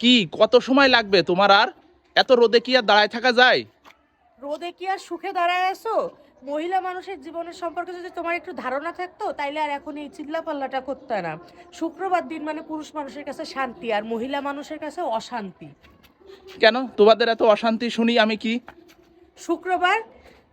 কি কত সময় লাগবে তোমার আর? এত রোদে কি আর দাঁড়ায় থাকা যায়? রোদে কি আর সুখে দাঁড়ায় আসো মহিলা মানুষের জীবনের সম্পর্কে যদি তোমার একটু ধারণা থাকতো তাইলে আর এখন এই চিল্লা পাল্লাটা করতে না। শুক্রবার দিন মানে পুরুষ মানুষের কাছে শান্তি আর মহিলা মানুষের কাছে অশান্তি। কেন? তোমাদের এত অশান্তি শুনি আমি কি? শুক্রবার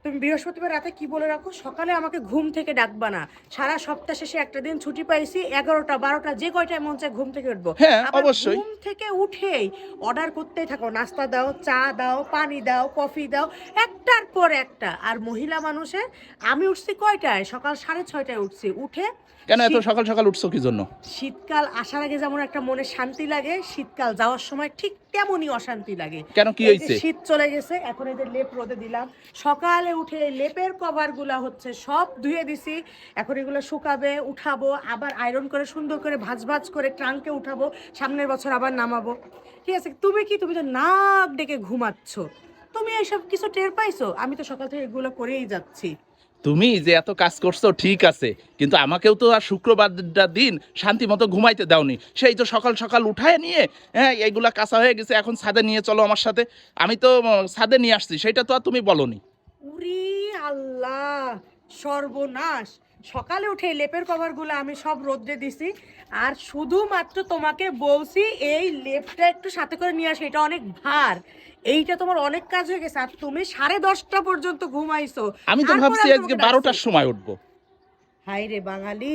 তুমি বৃহস্পতিবার রাতে কি বলে রাখো? সকালে আমাকে ঘুম থেকে ডাকবা না। সারা সপ্তাহ শেষে একটা দিন ছুটি পাইছি এগারোটা বারোটা যে কয়টায় মন চায় ঘুম থেকে উঠবো। হ্যাঁ, অবশ্যই। ঘুম থেকে উঠেই অর্ডার করতেই থাকো নাস্তা দাও চা দাও পানি দাও কফি দাও একটার পর একটা। আর মহিলা মানুষের আমি উঠছি কয়টায়? সকাল সাড়ে ছয়টায় উঠছি। উঠে কেন এত সকাল সকাল উঠছো কি জন্য? শীতকাল আসার আগে যেমন একটা মনে শান্তি লাগে শীতকাল যাওয়ার সময় ঠিক তেমনই অশান্তি লাগে। কেন কি হয়েছে? শীত চলে গেছে এখন এই যে লেপ রোদে দিলাম। সকালে উঠে লেপের কভারগুলা হচ্ছে সব ধুয়ে দিছি। এখন এগুলো শুকাবে উঠাবো আবার আয়রন করে সুন্দর করে ভাজ ভাজ করে ট্রাঙ্কে উঠাবো সামনের বছর আবার নামাবো। ঠিক আছে তুমি কি তুমি তো নাক ডেকে ঘুমাচ্ছ। তুমি এইসব কিছু টের পাইছো? আমি তো সকাল থেকে এগুলো করেই যাচ্ছি। তুমি যে এত কাজ করছ, ঠিক আছে, কিন্তু আমাকেও তো আর শুক্রবারটা দিন শান্তি মতো ঘুমাইতে দাওনি। সেই তো সকাল সকাল উঠায় নিয়ে হ্যাঁ এইগুলা কাঁচা হয়ে গেছে, এখন ছাদে নিয়ে চলো আমার সাথে। আমি তো ছাদে নিয়ে আসছি, সেটা তো আর তুমি বলনি। উরি আল্লাহ, সর্বনাশ। সকালে উঠে লেপের কভারগুলো আমি সব রোদ্রে দিছি। আর শুধুমাত্র তোমাকে বলছি এই লেপটা একটু সাথে করে নিয়ে আসে এটা অনেক ভার। এইটা তোমার অনেক কাজ হয়ে গেছে আর তুমি সাড়ে দশটা পর্যন্ত ঘুমাইছো। আমি তো ভাবছি আজকে বারোটার সময় উঠবো। হাই রে বাঙালি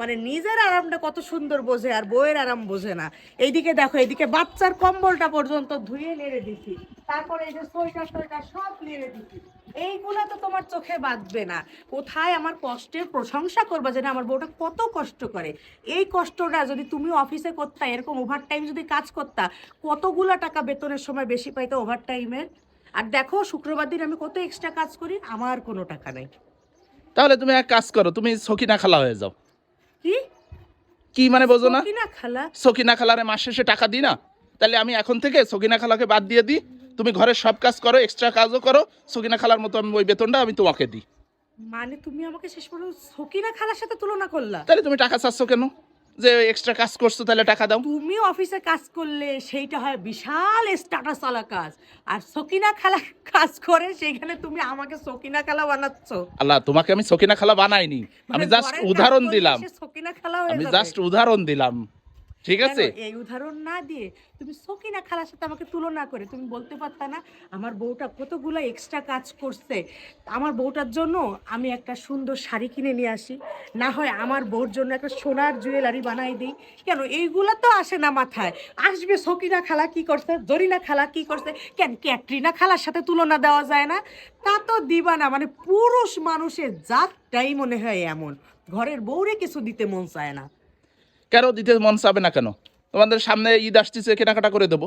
মানে নিজের আরামটা কত সুন্দর বোঝে আর বইয়ের আরাম বোঝে না। এইদিকে দেখো এইদিকে বাচ্চার কম্বলটা পর্যন্ত ধুয়ে নেড়ে দিছি। তারপরে এই যে সোয়েটার টোয়েটার সব নেড়ে দিছি। এইগুলা তো তোমার চোখে বাঁধবে না। কোথায় আমার কষ্টের প্রশংসা করবা যে না আমার বউটা কত কষ্ট করে। এই কষ্টটা যদি তুমি অফিসে করতা এরকম ওভার টাইম যদি কাজ করতা কতগুলা টাকা বেতনের সময় বেশি পাইতো ওভার টাইমের আর দেখো শুক্রবার দিন আমি কত এক্সট্রা কাজ করি আমার কোনো টাকা নেই। তাহলে তুমি এক কাজ করো তুমি সকিনা খালা হয়ে যাও। কি? কি মানে বোঝো না? কি না খালা? সকিনা খালারে মাস শেষে টাকা দিই না? তাহলে আমি এখন থেকে সকিনা খালাকে বাদ দিয়ে দিই। তুমি ঘরের সব কাজ করো এক্সট্রা কাজও করো সকিনা খালার মতো আমি ওই বেতনটা আমি তোমাকে দিই। মানে তুমি আমাকে শেষ পর্যন্ত সকিনা খালার সাথে তুলনা করলা? তাহলে তুমি টাকা চাচ্ছ কেন? যে এক্সট্রা কাজ করছ তাহলে টাকা দাও। তুমি অফিসে কাজ করলে সেইটা হয় বিশাল স্ট্যাটাস আলা কাজ। আর সকিনা খালা কাজ করে সেইখানে তুমি আমাকে সকিনা খালা বানাচ্ছ। আল্লাহ তোমাকে আমি সকিনা খালা বানাইনি। আমি মানে জাস্ট উদাহরণ দিলাম। সকিনা খালা আমি জাস্ট উদাহরণ দিলাম। ঠিক আছে? এই উদাহরণ না দিয়ে তুমি সকিনা খালার সাথে আমাকে তুলনা করে। তুমি বলতে পারতা না আমার বউটা কতগুলো এক্সট্রা কাজ করছে। আমার বউটার জন্য আমি একটা সুন্দর শাড়ি কিনে নিয়ে আসি। না হয় আমার বউর জন্য একটা সোনার জুয়েলারি বানাই দিই। কেন? এইগুলো তো আসে না মাথায়। আসবে সকিনা খালা কি করছে? জরিনা খালা কি করছে? কেন? ক্যাটরিনা খালার সাথে তুলনা দেওয়া যায় না? তা তো দিবা না মানে পুরুষ মানুষের জাতটাই মনে হয় এমন। ঘরের বউরে কিছু দিতে মন চায় না। কেন দিতে মন চাবে না কেন? তোমাদের সামনে ঈদ আসতেছে, কেনাকাটা করে দেবো।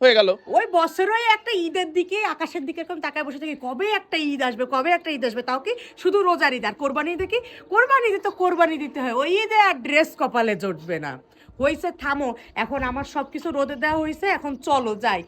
হয়ে গেল। ওই বছরই একটা ঈদের দিকে, আকাশের দিকে এরকম তাকায় বসে থাকি কবে একটা ঈদ আসবে, কবে একটা ঈদ আসবে, তাও কি শুধু রোজার ঈদ? আর কোরবানি কি? কোরবানি ঈদে তো কোরবানি দিতে হয়। ওই ঈদে আর ড্রেস কপালে জুটবে না। হয়েছে থামো, এখন আমার সব কিছু রোদে দেওয়া হয়েছে এখন চলো যাই।